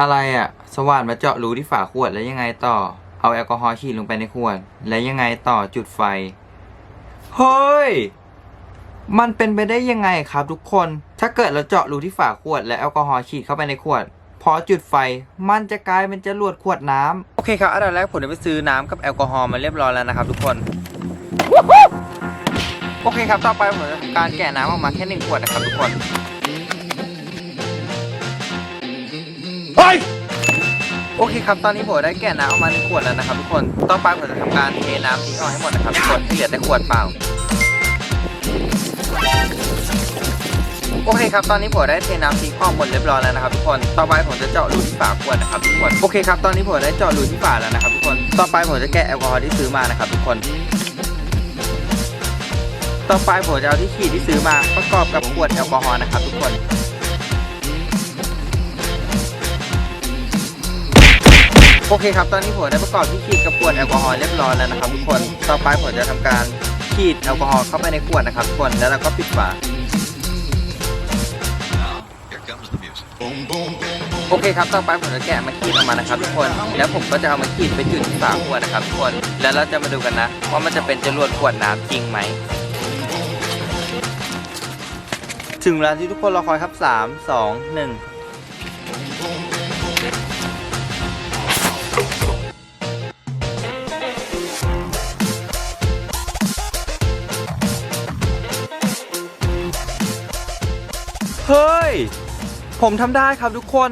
อะไรอะ่ะ สว่านมาเจาะรูที่ฝาขวดแล้วยังไงต่อ เอาแอลกอฮอล์ฉีดลงไปในขวด แล้วยังไงต่อจุดไฟ เฮ้ย มันเป็นไปได้ยังไงครับทุกคน ถ้าเกิดเราเจาะรูที่ฝาขวด และแอลกอฮอล์ฉีดเข้าไปในขวด พอจุดไฟ มันจะกลายเป็นจรวดขวดน้ำโอเคครับ อันดับแรกผมได้ไปซื้อน้ำกับแอลกอฮอล์มาเรียบร้อยแล้วนะครับทุกคน โอเคครับ ต่อไปผมจะทำการแกะน้ำออกมาแค่หนึ่งขวดนะครับทุกคน โอเคครับ ตอนนี้ผมได้แกะน้ำออกมาหนึ่งขวดแล้วนะครับทุกคน ต่อไปผมจะทำการเทน้ำทิ้งออกให้หมดนะครับทุกคนให้เหลือแต่ขวดเปล่า โอเคครับ ตอนนี้ผมได้เทน้ำทิ้งออกหมดเรียบร้อยแล้วนะครับทุกคน ต่อไปผมจะเจาะรูที่ฝาขวดนะครับทุกคน โอเคครับ ตอนนี้ผมได้เจาะรูที่ฝาแล้วนะครับทุกคน ต่อไปผมจะแกะแอลกอฮอล์ที่ซื้อมานะครับทุกคน ต่อไปผมจะเอาที่ขีดที่ซื้อมาประกอบกับขวดแอลกอฮอล์นะครับทุกคน โอเคครับ ตอนนี้ผมได้ประกอบที่ขีดกับขวดแอลกอฮอล์เรียบร้อยแล้วนะครับทุกคน ต่อไปผมจะทำการขีดแอลกอฮอล์เข้าไปในขวดนะครับทุกคน แล้วเราก็ปิดฝา Here comes the music. โอเคครับ ต่อไปผมจะแกะมาขีดออกมานะครับทุกคน แล้วผมก็จะเอามาขีดไปจุดที่ฝาขวดนะครับทุกคน แล้วเราจะมาดูกันนะว่ามันจะเป็นจรวดขวดน้ำจริงไหม ถึงเวลาที่ทุกคนรอคอยครับ 3 2 1 เฮ้ย ผมทำได้ครับทุกคน